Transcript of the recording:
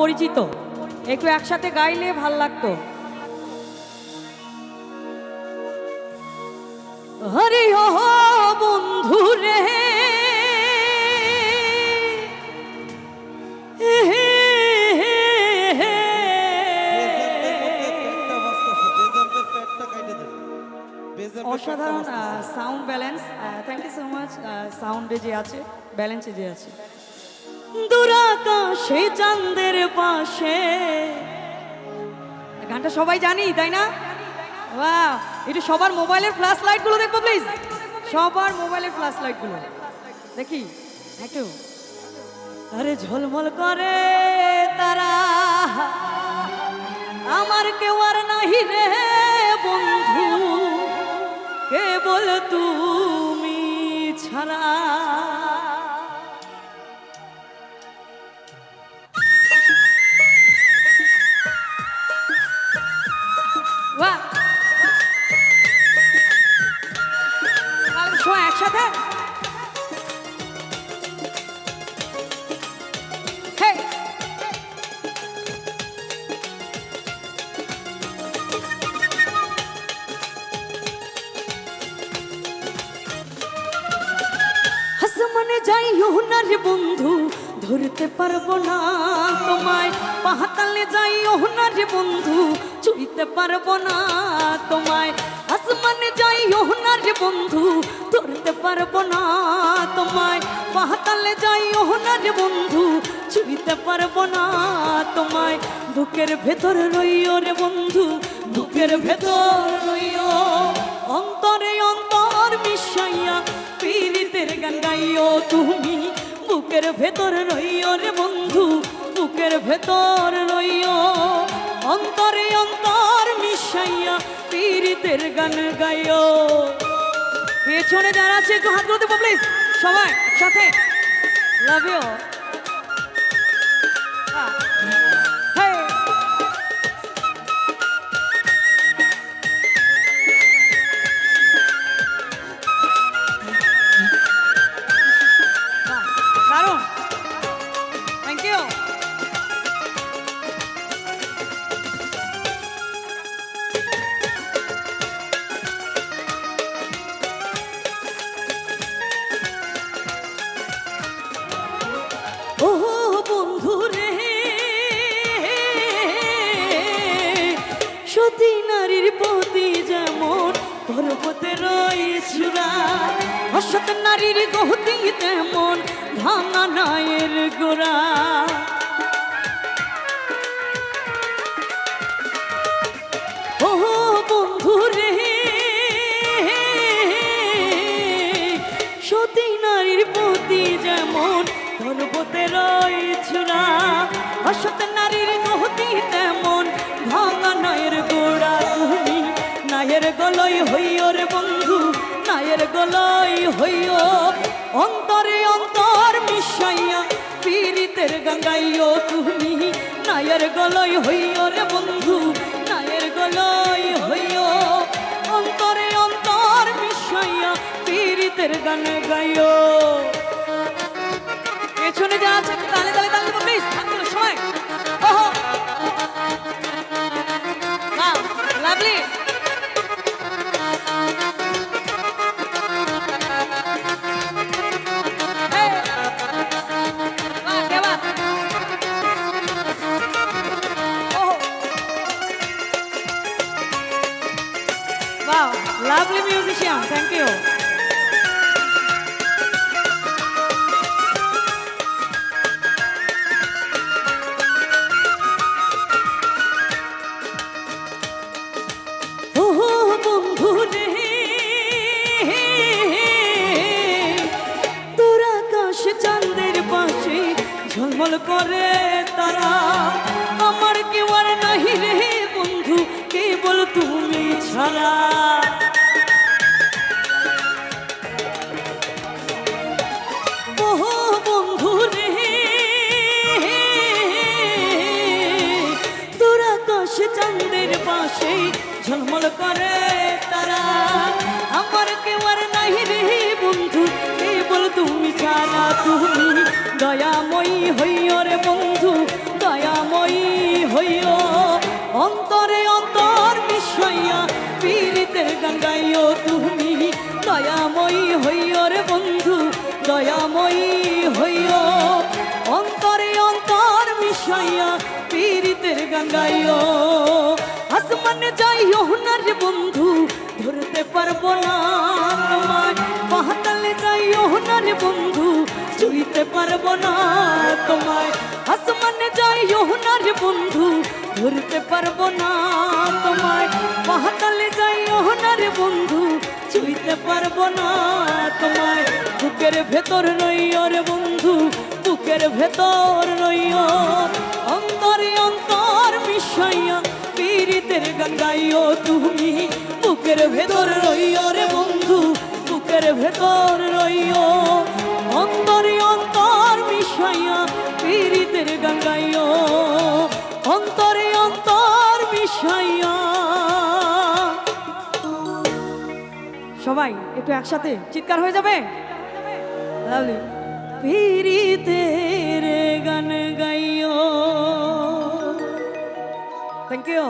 পরিচিত। একটু একসাথে গাইলে ভালো লাগতো। হরে ও বন্ধু রে। অসাধারণ sound balance thank you so much সাউন্ডে যে আছে ব্যালেন্সে যে আছে। দুরাকাশে চাঁদের পাশে। গানটা সবাই জানি তাই না? বাহ একটু সবার মোবাইলের ফ্ল্যাশ লাইটগুলো দেখব প্লিজ সবার মোবাইলের ফ্ল্যাশ লাইটগুলো দেখি একটু। আরে ঝলমল করে তারা। আমার কেউ আর নাহি রে বন্ধু। কেবল তুমি ছাড়া। হাসমনে যাইও না রে বন্ধু, ধরতে পারব না তোমায়। পাহাতালে যাই না রে বন্ধু চুইতে পারব না তোমায়। আসমানে যাই না রে বন্ধু, ধরতে পারব না তোমায়। পাহাতালে যাই না রে বন্ধু চুইতে পারব না তোমায়। বুকের ভেতর রইও রে বন্ধু, বুকের ভেতর রইও। অন্তরে অন্তর মিশাইয়া গান গাইও তুমি, বুকের ভেতর রইও রে বন্ধু, বুকের ভেতর রইও। অন্তরে অন্তর মিশাইয়া পীড়িতের গান গাইও। পেছনে যারা আছে, একটু হাত তুলতে প্লিজ সবাই সাথে। লাভ ইউ সতী নারীর প্রতি যেমন পর্বতে রয়েছুরা অসত নারীর গহতি তেমন ভাঙা নায়ের গোড়া। সতী নারীর প্রতি যেমন পর্বতে রয়েছুরা অসত নারীর গহতি তেমন ভাঙা নয়ের গোড়া তুমি নায়ের গলই হইও রে বন্ধু, নায়ের গলই হইও। অন্তরে অন্তর মিশাইয়া পীড়িতের গঙ্গাইও তুমি নায়ের গলই হইও রে বন্ধু, নায়ের গলই হইও। অন্তরে অন্তর মিশাইয়া পীড়িতের গান গাইও musician. Thank you. করে তারা আমার কেউ আর নাহি রে বন্ধু কেবল তুমি ছাড়া পাশে ঝলমল করে তারা। আমার কেউ আর নাই রে বন্ধু কেবল তুমি ছাড়া তুমি দয়াময়ী হইও রে বন্ধু, দয়াময় অন্তরে অন্তর মিশাইয়া পীড়িতের গান গাইও তুমি, দয়াময়ী হইও রে বন্ধু, দয়াময়ী হইও। অন্তরে অন্তর মিশাইয়া পীড়িতের গান গাইও আসমানে যাইও বন্ধু, ধরতে পারব না তোমায়। পাহাতালে যাইও না রে বন্ধু চুইতে পারব না তোমায়। আসমানে যাইও না রে বন্ধু, ধরতে পারব না তোমায়। পাহাতালে যাই না রে বন্ধু চুইতে পারব না তোমায়। বুকের ভেতর রইও রে বন্ধু, বুকের ভেতর রইও গাইও তুমি, বুকের ভেতর রইও রে বন্ধু, বুকের ভেতর রইও। অন্তরে অন্তর মিশাইয়া পীড়িতের গান গাইও। অন্তরে অন্তর মিশাইয়া। সবাই, একটু একসাথে চিৎকার হয়ে যাবে? লাভলি পীড়িতের গান গাইও। Thank you